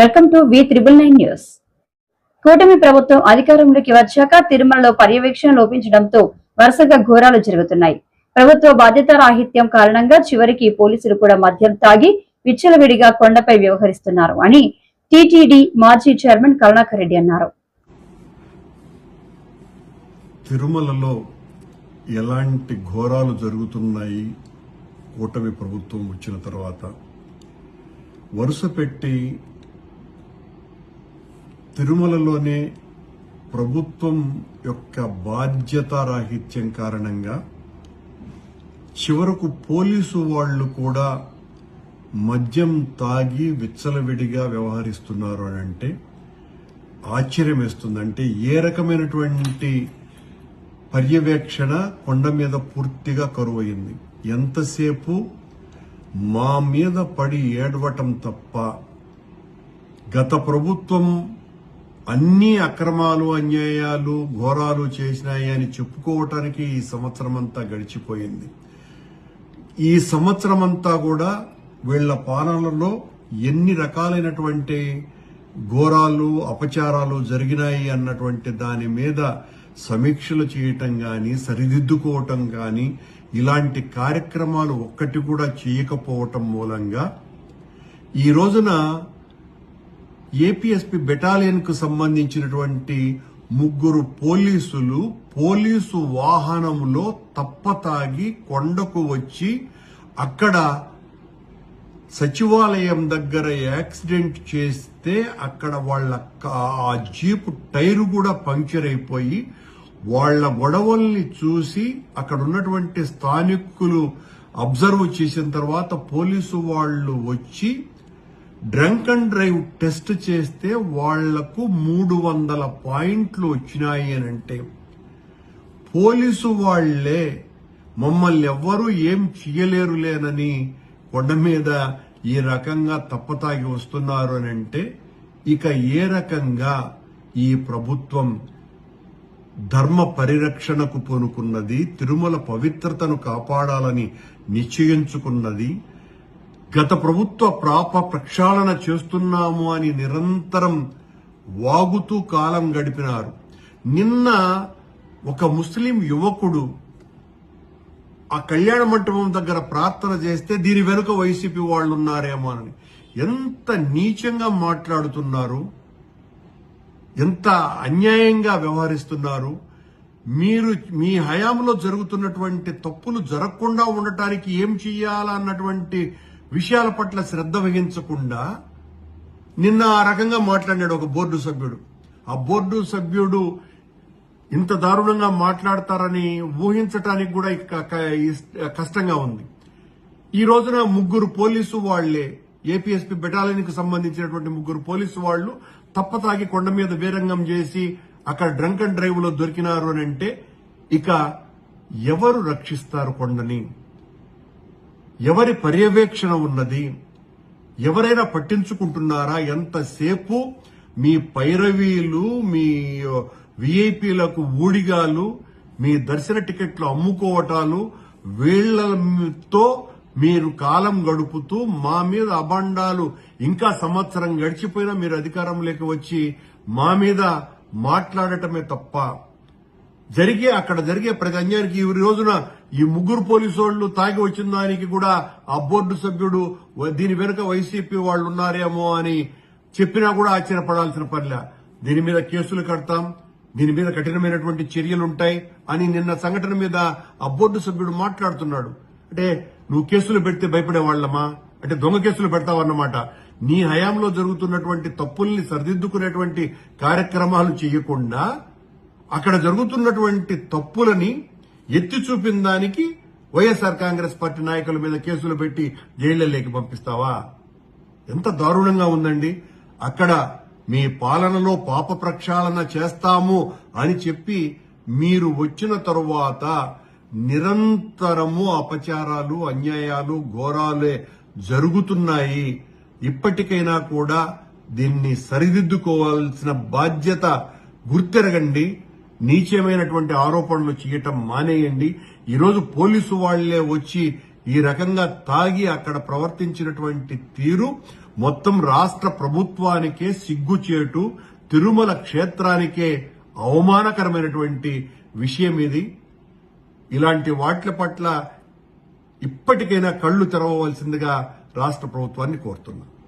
Welcome to V triple nine news. కూటమి ప్రభుత్వం అధికారంలోకి వచ్చాక తిరుమలలో పర్యవేక్షణ లోపించడంతో వరుసగా ఘోరాలు జరుగుతున్నాయి. ప్రభుత్వ బాధ్యత రాహిత్యం కారణంగా చివరికి పోలీసులు కూడా మద్యం తాగి విచ్చలవిడిగా కొండపై వ్యవహరిస్తున్నారు అని టీటీడీ మాజీ చైర్మన్ కరుణాకర్ రెడ్డి అన్నారు. తిరుమలలో ఎలాంటి ఘోరాలు జరుగుతున్నాయి? కూటమి ప్రభుత్వం వచ్చిన తర్వాత వరుస పెట్టి తిరుమలలోనే ప్రభుత్వం యొక్క బాధ్యతారాహిత్యం కారణంగా చివరకు పోలీసు వాళ్ళు కూడా మద్యం తాగి విచ్చలవిడిగా వ్యవహరిస్తున్నారు అని అంటే ఆశ్చర్యం వేస్తుందంటే ఏ రకమైనటువంటి పర్యవేక్షణ కొండ మీద పూర్తిగా కరువయింది ఎంతసేపు మా మీద పడి ఏడవటం తప్ప గత ప్రభుత్వం అన్ని అక్రమాలు అన్యాయాలు ఘోరాలు చేసినాయి అని చెప్పుకోవటానికి ఈ సంవత్సరం అంతా గడిచిపోయింది. ఈ సంవత్సరం అంతా కూడా వీళ్ళ పాలనలో ఎన్ని రకాలైనటువంటి ఘోరాలు అపచారాలు జరిగినాయి అన్నటువంటి దాని మీద సమీక్షలు చేయటం కానీ సరిదిద్దుకోవటం కానీ ఇలాంటి కార్యక్రమాలు ఒక్కటి కూడా చేయకపోవటం మూలంగా ఈ రోజున ఏపీఎస్పీ బెటాలియన్కు సంబంధించినటువంటి ముగ్గురు పోలీసులు పోలీసు వాహనంలో తప్పతాగి కొండకు వచ్చి అక్కడ సచివాలయం దగ్గర యాక్సిడెంట్ చేస్తే అక్కడ వాళ్ళ కా- ఆ జీపు టైరు కూడా పంక్చర్ అయిపోయి వాళ్ళ గొడవల్ని చూసి అక్కడ ఉన్నటువంటి స్థానికులు అబ్జర్వ్ చేసిన తర్వాత పోలీసు వాళ్ళు వచ్చి డ్రంక్ అండ్ డ్రైవ్ టెస్ట్ చేస్తే వాళ్ళకు మూడు వందల పాయింట్లు వచ్చినాయి అని అంటే పోలీసు వాళ్ళే మమ్మల్ని ఎవ్వరూ ఏం చేయలేరులేనని కొండ మీద ఈ రకంగా తప్పతాగి వస్తున్నారు అని అంటే ఇక ఏ రకంగా ఈ ప్రభుత్వం ధర్మ పరిరక్షణకు పూనుకున్నది తిరుమల పవిత్రతను కాపాడాలని నిశ్చయించుకున్నది గత ప్రభుత్వ ప్రాప ప్రక్షాళన చేస్తున్నాము అని నిరంతరం వాగుతూ కాలం గడిపినారు. నిన్న ఒక ముస్లిం యువకుడు ఆ కళ్యాణ మంటపం దగ్గర ప్రార్థన చేస్తే దీని వెనుక వైసీపీ వాళ్ళు ఉన్నారేమో అని. ఎంత నీచంగా మాట్లాడుతున్నారు ఎంత అన్యాయంగా వ్యవహరిస్తున్నారు. మీరు మీ హయాంలో జరుగుతున్నటువంటి తప్పులు జరగకుండా ఉండటానికి ఏం చెయ్యాలన్నటువంటి విషయాల పట్ల శ్రద్ధ వహించకుండా నిన్న ఆ రకంగా మాట్లాడాడు ఒక బోర్డు సభ్యుడు. ఆ బోర్డు సభ్యుడు ఇంత దారుణంగా మాట్లాడతారని ఊహించటానికి కూడా ఇక- క- ఇస్- కష్టంగా ఉంది. ఈ రోజున ముగ్గురు పోలీసు వాళ్ళే ఏపీఎస్పీ బెటాలయన్కు సంబంధించినటువంటి ముగ్గురు పోలీసు వాళ్ళు తప్పతాగి కొండ మీద వీరంగం చేసి అక్కడ డ్రంక్ అండ్ డ్రైవ్లో దొరికినారు అని అంటే ఇక ఎవరు రక్షిస్తారు కొండని? ఎవరి పర్యవేక్షణ ఉన్నది ఎవరైనా పట్టించుకుంటున్నారా? ఎంతసేపు మీ పైరవీలు మీ విఐపీలకు ఊడిగాలు మీ దర్శన టికెట్లు అమ్ముకోవటాలు వీళ్ళతో మీరు కాలం గడుపుతూ మా మీద అబండాలు ఇంకా సంవత్సరం గడిచిపోయినా మీరు అధికారంలోకి వచ్చి మా మీద మాట్లాడటమే తప్ప జరిగే అక్కడ జరిగే ప్రతి అన్యానికి ఈ రోజున ఈ ముగ్గురు పోలీసు వాళ్ళు తాగి వచ్చిన దానికి కూడా ఆ బోర్డు సభ్యుడు దీని వెనుక వైసీపీ వాళ్ళు ఉన్నారేమో అని చెప్పినా కూడా ఆశ్చర్యపడాల్సిన పనిలే. దీని మీద కేసులు కడతాం దీని మీద కఠినమైనటువంటి చర్యలుంటాయి అని నిన్న సంఘటన మీద ఆ బోర్డు సభ్యుడు మాట్లాడుతున్నాడు. అంటే నువ్వు కేసులు పెడితే భయపడే వాళ్ళమా? అంటే దొంగ కేసులు పెడతావన్నమాట నీ హయాంలో జరుగుతున్నటువంటి తప్పుల్ని సరిదిద్దుకునేటువంటి కార్యక్రమాలు చేయకుండా అక్కడ జరుగుతున్నటువంటి తప్పులని ఎత్తి చూపిన దానికి వైఎస్ఆర్ కాంగ్రెస్ పార్టీ నాయకుల మీద కేసులు పెట్టి జైళ్ళలోకి పంపిస్తావా? ఎంత దారుణంగా ఉందండి. అక్కడ మీ పాలనలో పాప ప్రక్షాళన చేస్తాము అని చెప్పి మీరు వచ్చిన తరువాత నిరంతరము అపచారాలు అన్యాయాలు ఘోరాలే జరుగుతున్నాయి. ఇప్పటికైనా కూడా దీన్ని సరిదిద్దుకోవాల్సిన బాధ్యత గుర్తెరగండి. నీచమైనటువంటి ఆరోపణలు చేయటం మానేయండి. ఈరోజు పోలీసు వాళ్ళే వచ్చి ఈ రకంగా తాగి అక్కడ ప్రవర్తించినటువంటి తీరు మొత్తం రాష్ట్ర ప్రభుత్వానికే సిగ్గుచేటు తిరుమల క్షేత్రానికే అవమానకరమైనటువంటి విషయం ఇది. ఇలాంటి వాట్ల పట్ల ఇప్పటికైనా కళ్ళు తెరవవలసిందిగా రాష్ట్ర ప్రభుత్వాన్ని కోరుతున్నాను